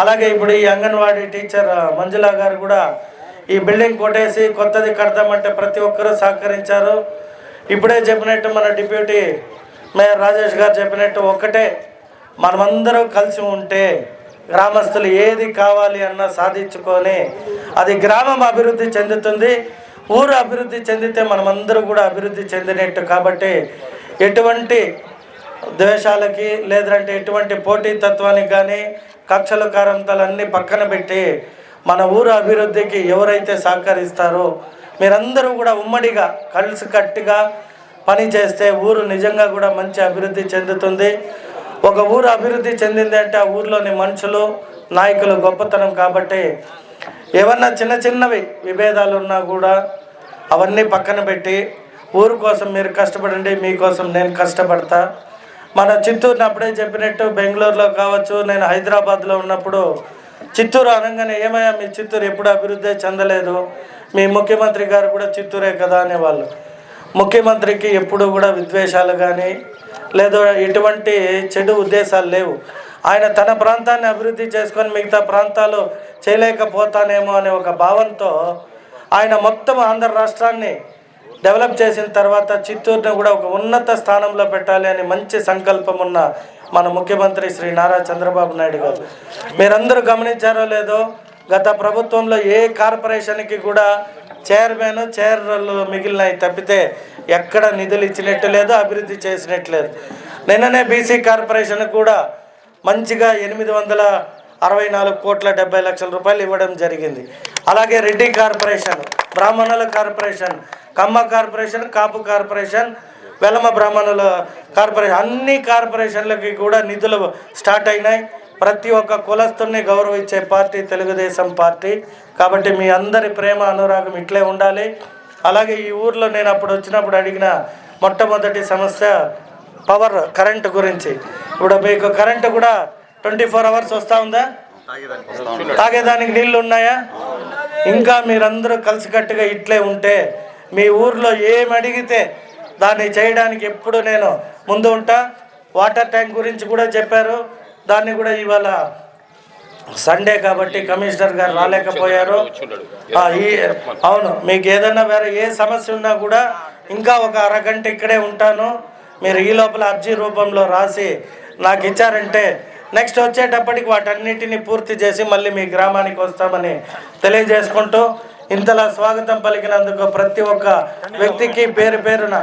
అలాగే ఇప్పుడు ఈ అంగన్వాడీ టీచర్ మంజులా గారు కూడా ఈ బిల్డింగ్ కొట్టేసి కొత్తది కడతామంటే ప్రతి ఒక్కరూ సహకరించారు. ఇప్పుడే చెప్పినట్టు మన డిప్యూటీ మేయర్ రాజేష్ గారు చెప్పినట్టు ఒక్కటే మనమందరం కలిసి ఉంటే గ్రామస్తులు ఏది కావాలి అన్నా సాధించుకొని అది గ్రామం అభివృద్ధి చెందుతుంది ఊరు అభివృద్ధి చెందితే మనమందరం కూడా అభివృద్ధి చెందినట్టు. కాబట్టి ఎటువంటి ద్వేషాలకి లేదంటే ఎటువంటి పోటీ తత్వానికి కానీ కక్షలు కారంతాలు అన్నీ పక్కన పెట్టి మన ఊరు అభివృద్ధికి ఎవరైతే సహకరిస్తారో మీరందరూ కూడా ఉమ్మడిగా కలిసి కట్టిగా పని చేస్తే ఊరు నిజంగా కూడా మంచి అభివృద్ధి చెందుతుంది. ఒక ఊరు అభివృద్ధి చెందింది అంటే ఆ ఊర్లోని మనుషులు నాయకులు గొప్పతనం కాబట్టి ఏమన్నా చిన్న చిన్నవి విభేదాలు ఉన్నా కూడా అవన్నీ పక్కన పెట్టి ఊరు కోసం మీరు కష్టపడండి మీకోసం నేను కష్టపడతా. మన చిత్తూరుని అప్పుడే చెప్పినట్టు బెంగళూరులో కావచ్చు నేను హైదరాబాద్లో ఉన్నప్పుడు చిత్తూరు అనగానే ఏమయ్యా మీ చిత్తూరు ఎప్పుడు అభివృద్ధి చెందలేదు? మీ ముఖ్యమంత్రి గారు కూడా చిత్తూరే కదా అనేవాళ్ళు. ముఖ్యమంత్రికి ఎప్పుడు కూడా విద్వేషాలు కానీ లేదా ఎటువంటి చెడు ఉద్దేశాలు లేవు. ఆయన తన ప్రాంతాన్ని అభివృద్ధి చేసుకొని మిగతా ప్రాంతాలు చేయలేకపోతానేమో అనే ఒక భావంతో ఆయన మొత్తం ఆంధ్ర రాష్ట్రాన్ని డెవలప్ చేసిన తర్వాత చిత్తూరుని కూడా ఒక ఉన్నత స్థానంలో పెట్టాలి అని మంచి సంకల్పం ఉన్న మన ముఖ్యమంత్రి శ్రీ నారా చంద్రబాబు నాయుడు గారు. మీరందరూ గమనించారో లేదో గత ప్రభుత్వంలో ఏ కార్పొరేషన్కి కూడా చైర్మన్ చైర్లు మిగిలినవి తప్పితే ఎక్కడ నిధులు ఇచ్చినట్టు లేదు అభివృద్ధి చేసినట్టు లేదు. నిన్ననే బీసీ కార్పొరేషన్ కూడా మంచిగా ఎనిమిది వందల అరవై నాలుగు కోట్ల డెబ్బై లక్షల రూపాయలు ఇవ్వడం జరిగింది. అలాగే రెడ్డి కార్పొరేషన్ బ్రాహ్మణుల corporation Kamma corporation Kapu corporation Velama బ్రాహ్మణుల కార్పొరేషన్ అన్ని కార్పొరేషన్లకి కూడా నిధులు స్టార్ట్ అయినాయి. ప్రతి ఒక్క కులస్తుని గౌరవించే పార్టీ తెలుగుదేశం పార్టీ. కాబట్టి మీ అందరి ప్రేమ అనురాగం ఇట్లే ఉండాలి. అలాగే ఈ ఊర్లో నేను అప్పుడు వచ్చినప్పుడు అడిగిన మొట్టమొదటి సమస్య పవర్ కరెంటు గురించి. ఇప్పుడు మీకు కరెంటు కూడా ట్వంటీ ఫోర్ అవర్స్ వస్తూ ఉందా? తాగేదానికి నీళ్ళు ఉన్నాయా? ఇంకా మీరందరూ కలిసికట్టుగా ఇట్లే ఉంటే మీ ఊర్లో ఏమి అడిగితే దాన్ని చేయడానికి ఎప్పుడు నేను ముందు ఉంటా. వాటర్ ట్యాంక్ గురించి కూడా చెప్పారు. దాన్ని కూడా ఇవాళ సండే కాబట్టి కమిషనర్ గారు రాలేకపోయారు. ఈ అవును మీకు ఏదైనా వేరే ఏ సమస్య ఉన్నా కూడా ఇంకా ఒక అరగంట ఇక్కడే ఉంటాను. మీరు ఈ లోపల అర్జీ రూపంలో రాసి నాకు ఇచ్చారంటే నెక్స్ట్ వచ్చేటప్పటికి వాటన్నిటిని పూర్తి చేసి మళ్ళీ మీ గ్రామానికి వస్తామని తెలియజేసుకుంటూ ఇంతలా స్వాగతం పలికినందుకు ప్రతి ఒక్క వ్యక్తికి పేరు పేరున